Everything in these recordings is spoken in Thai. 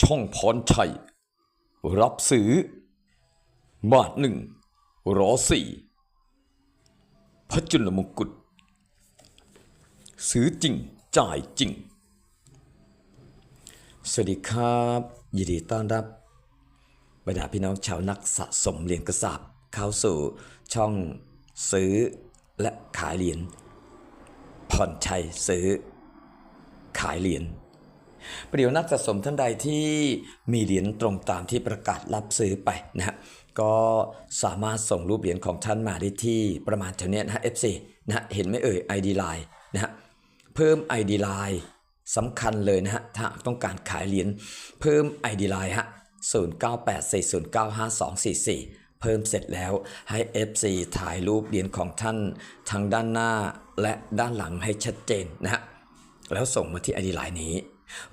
ช่องพรชัย รับซื้อ บาทหนึ่งรอสี่พระจุลมงกุฎซื้อจริง จ่ายจริง สวัสดีครับ ยินดีต้อนรับบรรดาพี่น้องชาวนักสะสมเหรียญกระสาบเข้าสู่ช่องซื้อและขายเหรียญผ่อนชัยซื้อ ขายเหรียญ ประเดี๋ยวนักสะสมท่านใดที่มีเหรียญตรงตามที่ประกาศรับซื้อไปนะฮะก็สามารถส่งรูปเหรียญของท่านมาได้ที่ประมาณแถวเนี้ยนะฮะ FC นะฮะเห็นไหมเอ่ย ID Line นะฮะเพิ่ม ID Line สำคัญเลยนะฮะถ้าต้องการขายเหรียญเพิ่ม ID Line ฮะ0984095244 เพิ่มเสร็จแล้วให้ FC ถ่ายรูปเหรียญของท่านทั้งด้านหน้าและด้านหลังให้ชัดเจนนะฮะแล้วส่งมาที่ไอดีไลน์นี้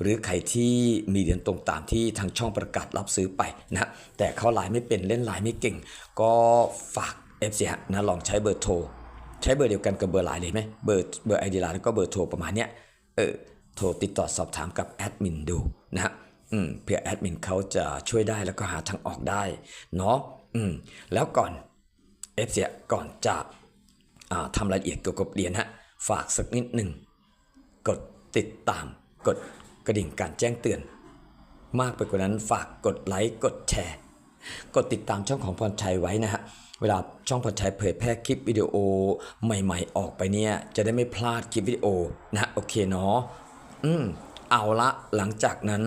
หรือใครที่มีเหรียญตรงตามที่ทางช่องประกาศรับซื้อไปนะแต่เขาไลน์ไม่เป็นเล่นไลน์ไม่เก่ง ก็ฝาก f อฮะนะลองใช้เบอร์โทร ใช้เบอร์เดียวกันกับเบอร์ไลน์เลยไหมเบอร์เบอร์ไอดีไลน์แล้วก็เบอร์โทรประมาณเนี้ยเออโทรติดต่อสอบถามกับแอดมินดูนะฮะอืมเพื่อแอดมินเขาจะช่วยได้แล้วก็หาทางออกได้เนาะอืมแล้วก่อน f อฟก่อนจะทำรายละเอียดเกี่ยวกับเหรียญฮะฝากสักนิดหนึ่งกดติดตามกด กระดิ่งการแจ้งเตือน มากไปกว่านั้นฝากกดไลค์กดแชร์ กดติดตามช่องของพรชัยไว้นะฮะเวลาช่องพรชัยเผยแพร่คลิปวิดีโอใหม่ๆออกไปเนี่ยจะได้ไม่พลาดคลิปวิดีโอนะฮะโอเคเนาะอืมเอาละหลังจากนั้น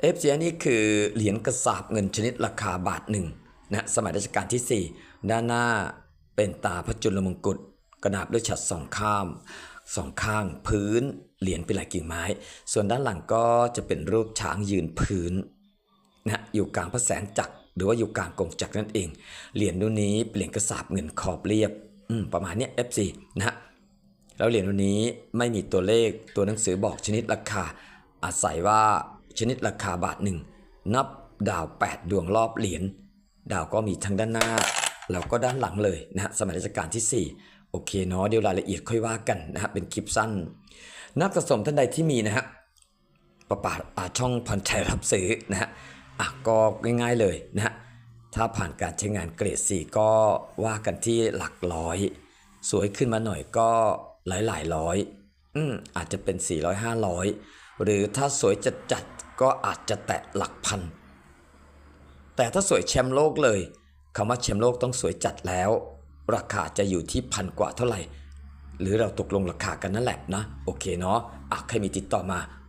เอฟซีนี่คือเหรียญกระสาบเงินชนิดราคาบาทหนึ่งนะสมัยรัชกาลที่ 4 ด้านหน้าเป็นตาพระจุลมงกุฎกระนาบด้วยฉัดสองข้าม สองข้างพื้นเหรียญเป็นลายกิ่งไม้ ส่วนด้านหลังก็จะเป็นรูปช้างยืนพื้นนะอยู่กลางพระแสงจักรหรือว่าอยู่กลางกงจักรนั่นเอง เหรียญรุ่นนี้เป็นเหรียญกระสาบเงินขอบเรียบประมาณนี้ FC นะฮะแล้วเหรียญวันนี้ไม่มีตัวเลขตัวหนังสือบอกชนิดราคา อาศัยว่าชนิดราคาบาทหนึ่งนับดาว 8 ดวงรอบเหรียญดาวก็มีทั้งด้านหน้า แล้วก็ด้านหลังเลยนะฮะสมัยรัชกาลที่ 4 โอเคเนาะเดี๋ยวรายละเอียดค่อยว่ากันนะฮะเป็นคลิปสั้น นักสะสมท่านใดที่มีนะฮะประปาอาช่องพันชัยรับซื้อนะฮะอะก็ง่ายๆเลยนะฮะถ้าผ่านการใช้งานเกรด 4 ก็ว่ากันที่หลักร้อย สวยขึ้นมาหน่อยก็หลายหลายร้อยอืมอาจจะเป็น 400 500 หรือถ้าสวยจัดจัดก็อาจจะแตะหลักพัน แต่ถ้าสวยแชมป์โลกเลยคำว่าแชมป์โลกต้องสวยจัดแล้ว ราคาจะอยู่ที่พันกว่าเท่าไหร่ หรือเราตกลงราคากันนั่นแหละนะ โอเคเนาะอะใครมีติดต่อมา